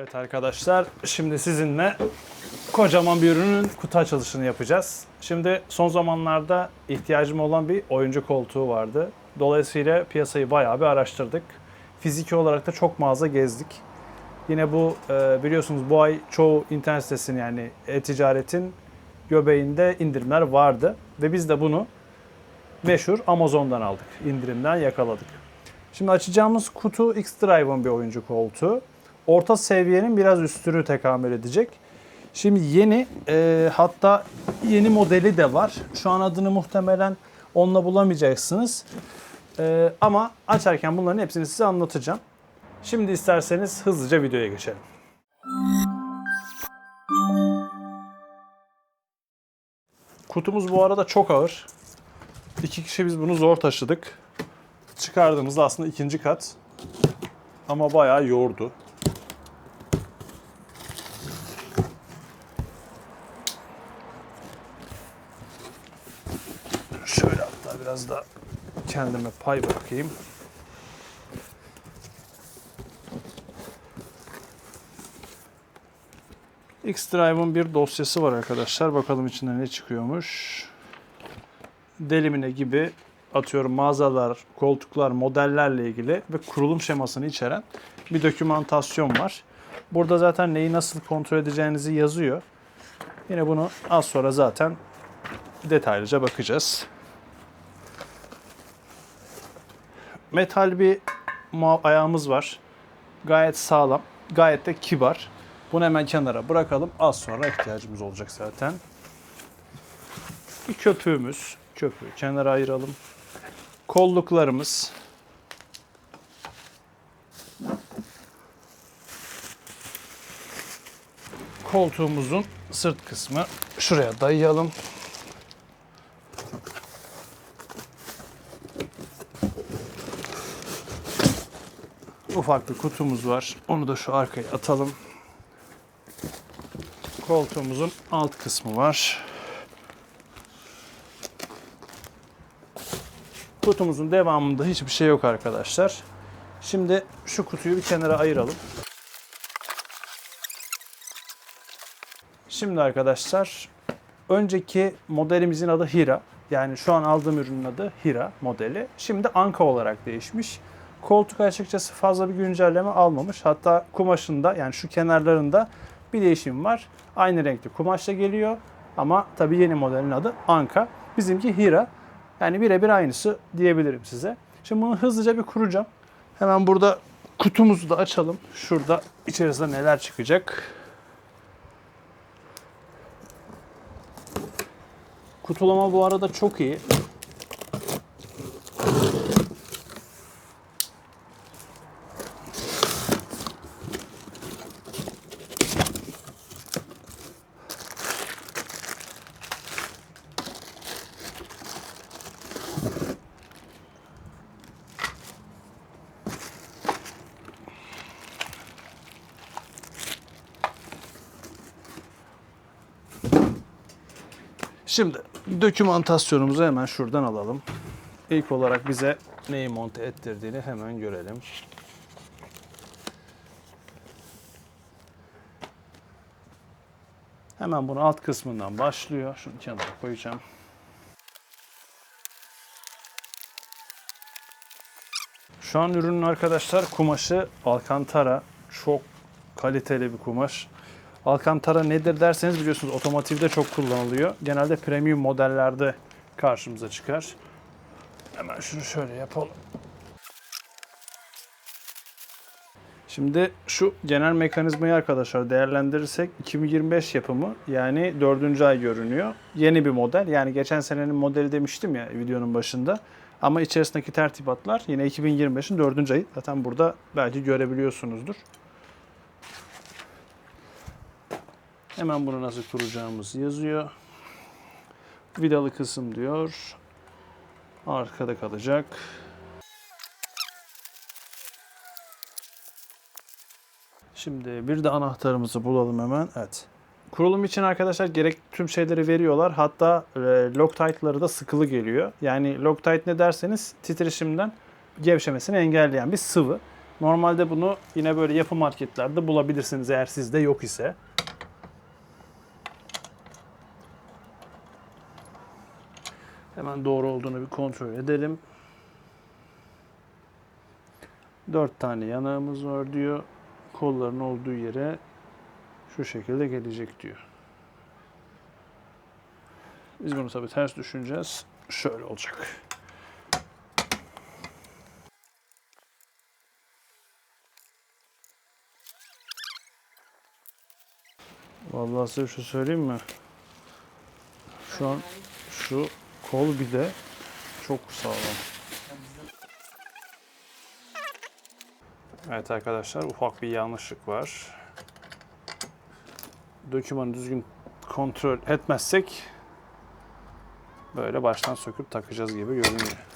Evet arkadaşlar, şimdi sizinle kocaman bir ürünün kutu açılışını yapacağız. Şimdi son zamanlarda ihtiyacım olan bir oyuncu koltuğu vardı. Dolayısıyla piyasayı bayağı bir araştırdık. Fiziki olarak da çok mağaza gezdik. Yine bu e, biliyorsunuz bu ay çoğu internet sitesinin yani e-ticaretin göbeğinde indirimler vardı. Ve biz de bunu meşhur Amazon'dan aldık. İndirimden yakaladık. Şimdi açacağımız kutu X-Drive'ın bir oyuncu koltuğu. Orta seviyenin biraz üstünü tekamül edecek. Şimdi yeni e, hatta yeni modeli de var. Şu an adını muhtemelen onunla bulamayacaksınız. E, ama açarken bunların hepsini size anlatacağım. Şimdi isterseniz hızlıca videoya geçelim. Kutumuz bu arada çok ağır. İki kişi biz bunu zor taşıdık. Çıkardığımızda aslında ikinci kat. Ama bayağı yordu. Şöyle hatta biraz da kendime pay bırakayım. X-Drive'ın bir dosyası var arkadaşlar. Bakalım içinden ne çıkıyormuş. Delimine gibi atıyorum mağazalar, koltuklar, modellerle ilgili ve kurulum şemasını içeren bir dokümantasyon var. Burada zaten neyi nasıl kontrol edeceğinizi yazıyor. Yine bunu az sonra zaten detaylıca bakacağız. Metal bir ayağımız var. Gayet sağlam, gayet de kibar. Bunu hemen kenara bırakalım. Az sonra ihtiyacımız olacak zaten. Bir köpüğümüz. Köpüğü kenara ayıralım. Kolluklarımız. Koltuğumuzun sırt kısmı. Şuraya dayayalım. Ufak bir kutumuz var. Onu da şu arkaya atalım. Koltuğumuzun alt kısmı var. Kutumuzun devamında hiçbir şey yok arkadaşlar. Şimdi şu kutuyu bir kenara ayıralım. Şimdi arkadaşlar önceki modelimizin adı Hira. Yani şu an aldığım ürünün adı Hira modeli. Şimdi Anka olarak değişmiş. Koltuk açıkçası fazla bir güncelleme almamış. Hatta kumaşında yani şu kenarlarında bir değişim var. Aynı renkli kumaşla geliyor. Ama tabii yeni modelin adı Anka. Bizimki Hira. Yani birebir aynısı diyebilirim size. Şimdi bunu hızlıca bir kuracağım. Hemen burada kutumuzu da açalım. Şurada içerisinde neler çıkacak. Kutulama bu arada çok iyi. Şimdi dokümantasyonumuzu hemen şuradan alalım. İlk olarak bize neyi monte ettirdiğini hemen görelim. Hemen bunu alt kısmından başlıyor. Şunu kenara koyacağım. Şu an ürünün arkadaşlar kumaşı Alcantara. Çok kaliteli bir kumaş. Alcantara nedir derseniz biliyorsunuz otomotivde çok kullanılıyor. Genelde premium modellerde karşımıza çıkar. Hemen şunu şöyle yapalım. Şimdi şu genel mekanizmayı arkadaşlar değerlendirirsek 2025 yapımı yani 4. ay görünüyor. Yeni bir model yani geçen senenin modeli demiştim ya videonun başında. Ama içerisindeki tertibatlar yine 2025'in 4. ayı. Zaten burada belki görebiliyorsunuzdur. Hemen bunu nasıl kuracağımız yazıyor. Vidalı kısım diyor. Arkada kalacak. Şimdi bir de anahtarımızı bulalım hemen. Evet. Kurulum için arkadaşlar gerek tüm şeyleri veriyorlar. Hatta e, Loctite'ları da sıkılı geliyor. Yani Loctite ne derseniz titreşimden gevşemesini engelleyen bir sıvı. Normalde bunu yine böyle yapı marketlerde bulabilirsiniz eğer sizde yok ise. Hemen doğru olduğunu bir kontrol edelim. 4 tane yanağımız var diyor. Kolların olduğu yere şu şekilde gelecek diyor. Biz bunu tabii ters düşüneceğiz. Şöyle olacak. Vallahi size şu söyleyeyim mi? Şu an şu kol bir de çok sağlam. Evet arkadaşlar ufak bir yanlışlık var. Dokümanı düzgün kontrol etmezsek böyle baştan söküp takacağız gibi görünüyor.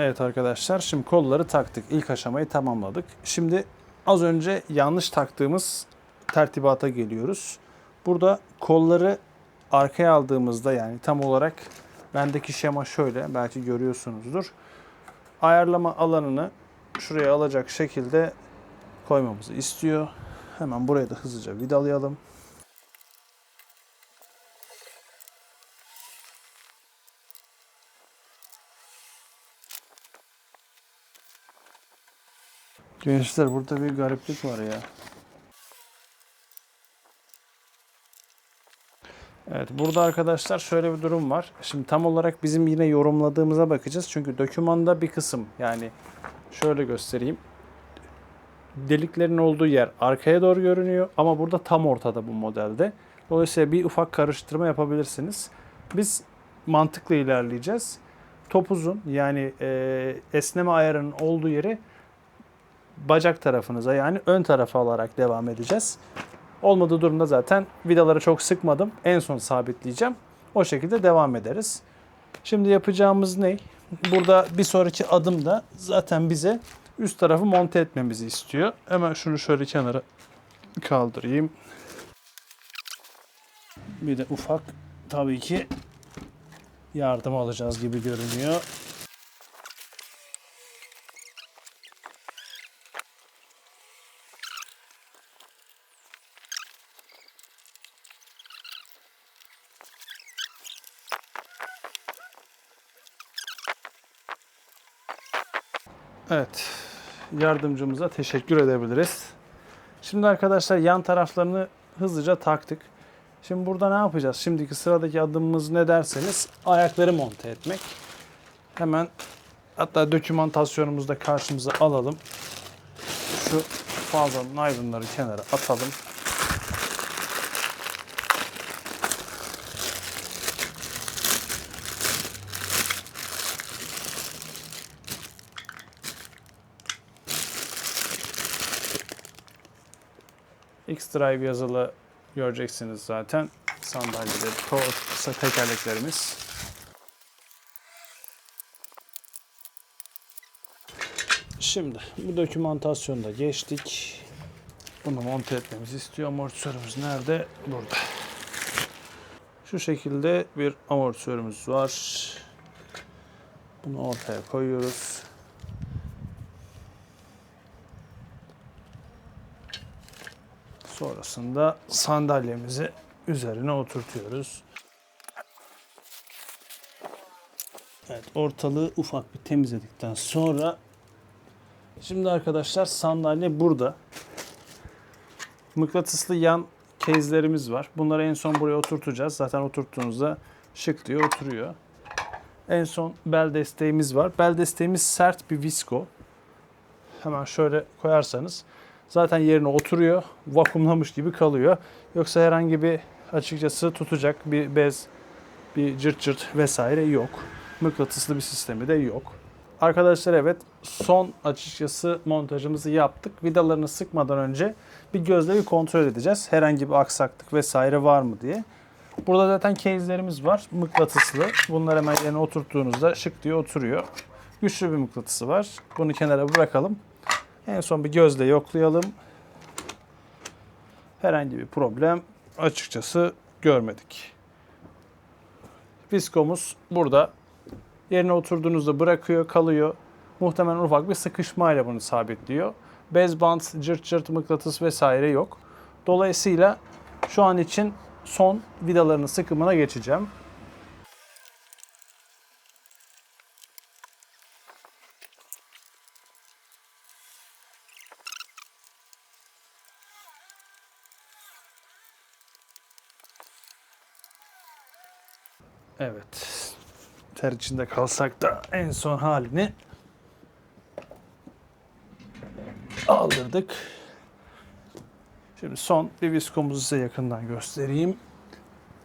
Evet arkadaşlar şimdi kolları taktık. İlk aşamayı tamamladık. Şimdi az önce yanlış taktığımız tertibata geliyoruz. Burada kolları arkaya aldığımızda yani tam olarak bendeki şema şöyle belki görüyorsunuzdur. Ayarlama alanını şuraya alacak şekilde koymamızı istiyor. Hemen buraya da hızlıca vidalayalım. Gençler burada bir gariplik var ya. Evet burada arkadaşlar şöyle bir durum var. Şimdi tam olarak bizim yine yorumladığımıza bakacağız. Çünkü dokümanda bir kısım yani şöyle göstereyim. Deliklerin olduğu yer arkaya doğru görünüyor ama burada tam ortada bu modelde. Dolayısıyla bir ufak karıştırma yapabilirsiniz. Biz mantıklı ilerleyeceğiz. Topuzun yani e, esneme ayarının olduğu yeri bacak tarafınıza yani ön tarafa alarak devam edeceğiz. Olmadığı durumda zaten vidaları çok sıkmadım. En son sabitleyeceğim. O şekilde devam ederiz. Şimdi yapacağımız ne? Burada bir sonraki adım da zaten bize üst tarafı monte etmemizi istiyor. Hemen şunu şöyle kenara kaldırayım. Bir de ufak tabii ki yardım alacağız gibi görünüyor. Evet. Yardımcımıza teşekkür edebiliriz. Şimdi arkadaşlar yan taraflarını hızlıca taktık. Şimdi burada ne yapacağız? Şimdiki sıradaki adımımız ne derseniz ayakları monte etmek. Hemen hatta dokümantasyonumuzu da karşımıza alalım. Şu fazla naylonları kenara atalım. X-Drive yazılı göreceksiniz zaten. Sandalyeleri, kol- tekerleklerimiz. Şimdi bu dokümantasyonda geçtik. Bunu monte etmemizi istiyor. Amortisörümüz nerede? Burada. Şu şekilde bir amortisörümüz var. Bunu ortaya koyuyoruz. Sonrasında sandalyemizi üzerine oturtuyoruz. Evet, ortalığı ufak bir temizledikten sonra şimdi arkadaşlar sandalye burada. Mıknatıslı yan kezlerimiz var. Bunları en son buraya oturtacağız. Zaten oturttuğunuzda şık diyor oturuyor. En son bel desteğimiz var. Bel desteğimiz sert bir visko. Hemen şöyle koyarsanız zaten yerine oturuyor. Vakumlamış gibi kalıyor. Yoksa herhangi bir açıkçası tutacak bir bez, bir cırt cırt vesaire yok. Mıknatıslı bir sistemi de yok. Arkadaşlar evet son açıkçası montajımızı yaptık. Vidalarını sıkmadan önce bir gözle bir kontrol edeceğiz. Herhangi bir aksaklık vesaire var mı diye. Burada zaten case'lerimiz var. Mıknatıslı. Bunları hemen yerine oturttuğunuzda şık diye oturuyor. Güçlü bir mıknatısı var. Bunu kenara bırakalım. En son bir gözle yoklayalım. Herhangi bir problem açıkçası görmedik. Viskomuz burada. Yerine oturduğunuzda bırakıyor, kalıyor. Muhtemelen ufak bir sıkışmayla bunu sabitliyor. Bez bant, cırt cırt mıknatıs vesaire yok. Dolayısıyla şu an için son vidalarının sıkımına geçeceğim. Evet. Ter içinde kalsak da en son halini aldırdık. Şimdi son bir viskomuzu size yakından göstereyim.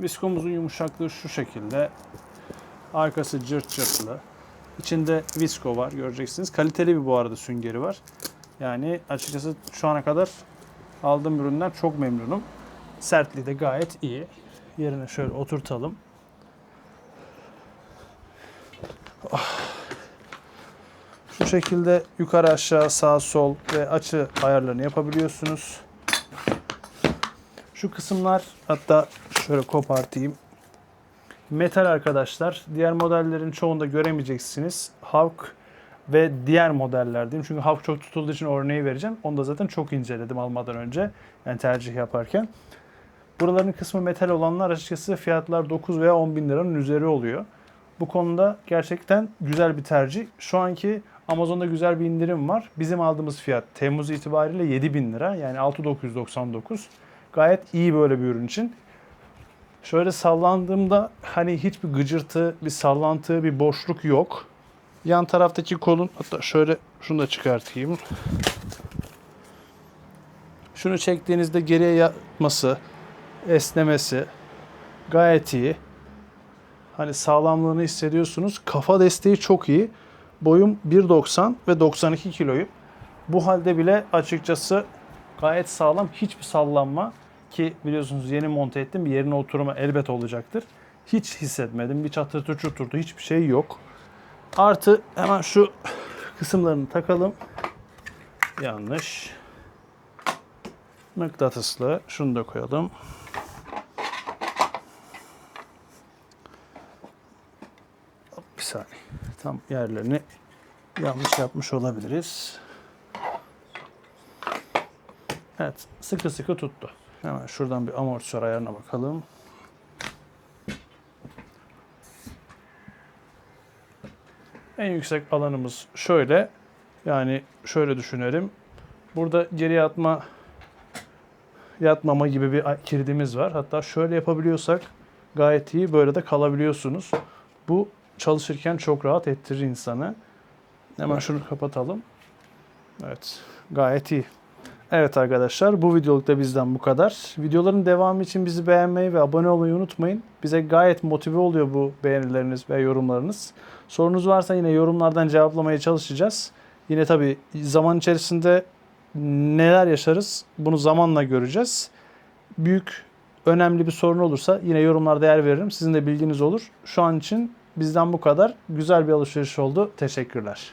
Viskomuzun yumuşaklığı şu şekilde. Arkası cırt cırtlı. İçinde visko var göreceksiniz. Kaliteli bir bu arada süngeri var. Yani açıkçası şu ana kadar aldığım üründen çok memnunum. Sertliği de gayet iyi. Yerine şöyle oturtalım. Şu şekilde yukarı aşağı sağ sol ve açı ayarlarını yapabiliyorsunuz. Şu kısımlar hatta şöyle kopartayım. Metal arkadaşlar. Diğer modellerin çoğunda göremeyeceksiniz. Hawk ve diğer modeller diyeyim. Çünkü Hawk çok tutulduğu için örneği vereceğim. Onu da zaten çok inceledim almadan önce. Yani tercih yaparken. Buraların kısmı metal olanlar açıkçası fiyatlar 9 veya 10 bin liranın üzeri oluyor. Bu konuda gerçekten güzel bir tercih. Şu anki Amazon'da güzel bir indirim var. Bizim aldığımız fiyat Temmuz itibariyle 7 bin lira yani 6999. Gayet iyi böyle bir ürün için. Şöyle sallandığımda hani hiçbir gıcırtı, bir sallantı, bir boşluk yok. Yan taraftaki kolun hatta şöyle şunu da çıkartayım. Şunu çektiğinizde geriye yatması, esnemesi gayet iyi. Hani sağlamlığını hissediyorsunuz. Kafa desteği çok iyi. Boyum 1.90 ve 92 kiloyum. Bu halde bile açıkçası gayet sağlam. Hiçbir sallanma ki biliyorsunuz yeni monte ettim. Bir yerine oturma elbet olacaktır. Hiç hissetmedim. Bir çatırtı çuturtu hiçbir şey yok. Artı hemen şu kısımlarını takalım. Yanlış. Mıknatıslı. Şunu da koyalım. Bir saniye. Tam yerlerini yanlış yapmış olabiliriz. Evet. Sıkı sıkı tuttu. Hemen şuradan bir amortisör ayarına bakalım. En yüksek alanımız şöyle. Yani şöyle düşünelim. Burada geri yatma yatmama gibi bir kilidimiz var. Hatta şöyle yapabiliyorsak gayet iyi böyle de kalabiliyorsunuz. Bu çalışırken çok rahat ettirir insanı. Hemen şunu kapatalım. Evet, gayet iyi. Evet arkadaşlar, bu videoluk da bizden bu kadar. Videoların devamı için bizi beğenmeyi ve abone olmayı unutmayın. Bize gayet motive oluyor bu beğenileriniz ve yorumlarınız. Sorunuz varsa yine yorumlardan cevaplamaya çalışacağız. Yine tabii zaman içerisinde neler yaşarız bunu zamanla göreceğiz. Büyük, önemli bir sorun olursa yine yorumlarda yer veririm. Sizin de bilginiz olur. Şu an için Bizden bu kadar. Güzel bir alışveriş oldu. Teşekkürler.